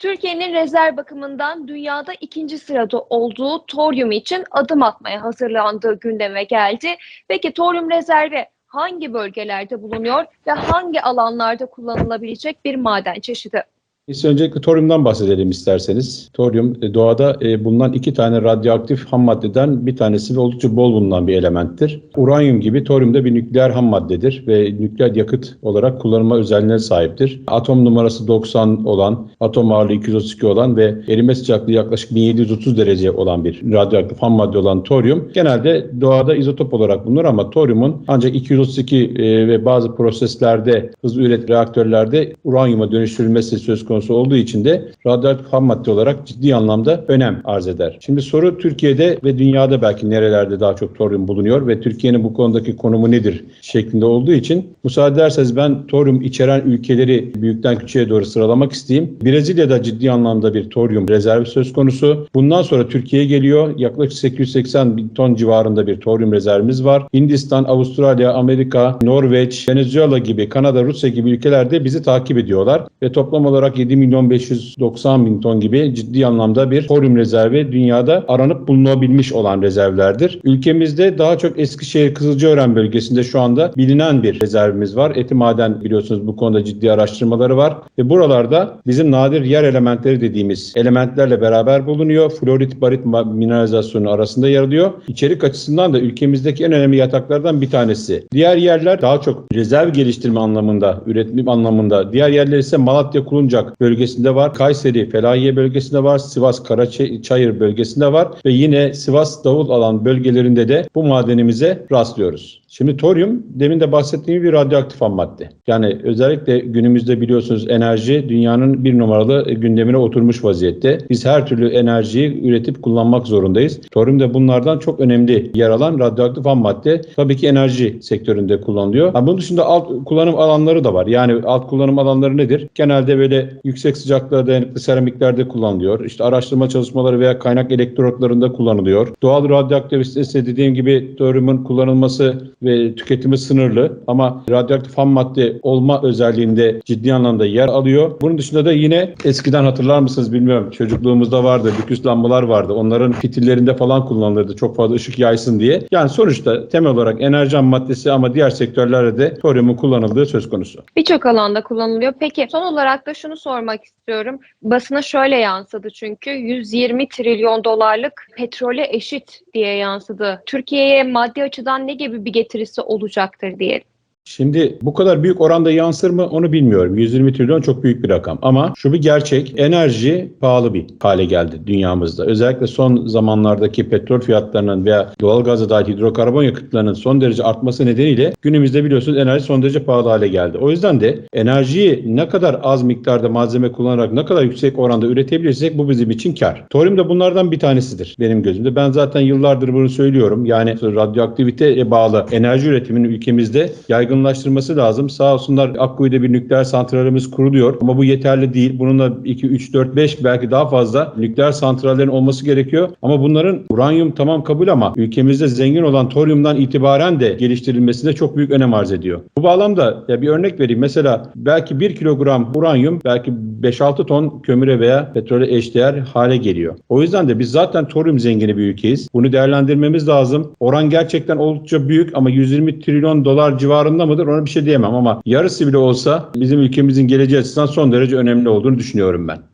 Türkiye'nin rezerv bakımından dünyada ikinci sırada olduğu toryum için adım atmaya hazırlandığı gündeme geldi. Peki toryum rezervi hangi bölgelerde bulunuyor ve hangi alanlarda kullanılabilecek bir maden çeşidi? Biz öncelikle toryumdan bahsedelim isterseniz. Toryum e, doğada e, bulunan iki tane radyoaktif ham maddeden bir tanesi ve oldukça bol bulunan bir elementtir. Uranyum gibi toryum da bir nükleer ham maddedir ve nükleer yakıt olarak kullanılma özelliğine sahiptir. Atom numarası 90 olan, atom ağırlığı 232 olan ve erime sıcaklığı yaklaşık 1730 derece olan bir radyoaktif ham madde olan toryum genelde doğada izotop olarak bulunur ama toryumun ancak 232 e, ve bazı proseslerde hızlı üret reaktörlerde uranyuma dönüştürülmesi söz konusu olduğu için de radyoaktif ham madde olarak ciddi anlamda önem arz eder. Şimdi soru Türkiye'de ve dünyada belki nerelerde daha çok toryum bulunuyor ve Türkiye'nin bu konudaki konumu nedir şeklinde olduğu için müsaade ederseniz ben toryum içeren ülkeleri büyükten küçüğe doğru sıralamak isteyeyim. Brezilya'da ciddi anlamda bir toryum rezervi söz konusu. Bundan sonra Türkiye geliyor. Yaklaşık 880 bin ton civarında bir toryum rezervimiz var. Hindistan, Avustralya, Amerika, Norveç, Venezuela gibi, Kanada, Rusya gibi ülkelerde bizi takip ediyorlar ve toplam olarak 7 milyon 590 bin ton gibi ciddi anlamda bir toryum rezervi dünyada aranıp bulunabilmiş olan rezervlerdir. Ülkemizde daha çok Eskişehir Kızılcaören bölgesinde şu anda bilinen bir rezervimiz var. Eti maden biliyorsunuz bu konuda ciddi araştırmaları var ve buralarda bizim nadir yer elementleri dediğimiz elementlerle beraber bulunuyor. Florit barit mineralizasyonu arasında yer alıyor. İçerik açısından da ülkemizdeki en önemli yataklardan bir tanesi. Diğer yerler daha çok rezerv geliştirme anlamında, üretim anlamında. Diğer yerler ise Malatya Kuluncak bölgesinde var. Kayseri Felahiye bölgesinde var. Sivas Karaçayır bölgesinde var ve yine Sivas Davul alan bölgelerinde de bu madenimize rastlıyoruz. Şimdi toryum demin de bahsettiğim bir radyoaktif ham madde. Yani özellikle günümüzde biliyorsunuz enerji dünyanın bir numaralı gündemine oturmuş vaziyette. Biz her türlü enerjiyi üretip kullanmak zorundayız. Toryum da bunlardan çok önemli yer alan radyoaktif ham madde. Tabii ki enerji sektöründe kullanılıyor. Ama bunun dışında alt kullanım alanları da var. Yani alt kullanım alanları nedir? Genelde böyle yüksek sıcaklığa dayanıklı seramiklerde kullanılıyor. İşte araştırma çalışmaları veya kaynak elektrotlarında kullanılıyor. Doğal radyoaktivitesi dediğim gibi toryumun kullanılması ve tüketimi sınırlı ama radyoaktif ham madde olma özelliğinde ciddi anlamda yer alıyor. Bunun dışında da yine eskiden hatırlar mısınız bilmiyorum çocukluğumuzda vardı lüküs lambalar vardı. Onların fitillerinde falan kullanılırdı çok fazla ışık yaysın diye. Yani sonuçta temel olarak enerji maddesi ama diğer sektörlerde de toryumun kullanıldığı söz konusu. Birçok alanda kullanılıyor. Peki son olarak da şunu sormak istiyorum. Basına şöyle yansıdı çünkü 120 trilyon dolarlık petrole eşit diye yansıdı. Türkiye'ye maddi açıdan ne gibi bir getirisi olacaktır diye. Şimdi bu kadar büyük oranda yansır mı onu bilmiyorum. 120 trilyon çok büyük bir rakam ama şu bir gerçek enerji pahalı bir hale geldi dünyamızda. Özellikle son zamanlardaki petrol fiyatlarının veya doğalgazda dahil hidrokarbon yakıtlarının son derece artması nedeniyle günümüzde biliyorsunuz enerji son derece pahalı hale geldi. O yüzden de enerjiyi ne kadar az miktarda malzeme kullanarak ne kadar yüksek oranda üretebilirsek bu bizim için kar. Toryum da bunlardan bir tanesidir benim gözümde. Ben zaten yıllardır bunu söylüyorum. Yani radyoaktiviteye bağlı enerji üretiminin ülkemizde yaygın yaygınlaştırması lazım. Sağ olsunlar Akkuyu'da bir nükleer santralimiz kuruluyor ama bu yeterli değil. Bununla 2, 3, 4, 5 belki daha fazla nükleer santrallerin olması gerekiyor. Ama bunların uranyum tamam kabul ama ülkemizde zengin olan toryumdan itibaren de geliştirilmesinde çok büyük önem arz ediyor. Bu bağlamda ya bir örnek vereyim. Mesela belki 1 kilogram uranyum belki 5-6 ton kömüre veya petrole eşdeğer hale geliyor. O yüzden de biz zaten toryum zengini bir ülkeyiz. Bunu değerlendirmemiz lazım. Oran gerçekten oldukça büyük ama 120 trilyon dolar civarında mıdır ona bir şey diyemem ama yarısı bile olsa bizim ülkemizin geleceği açısından son derece önemli olduğunu düşünüyorum ben.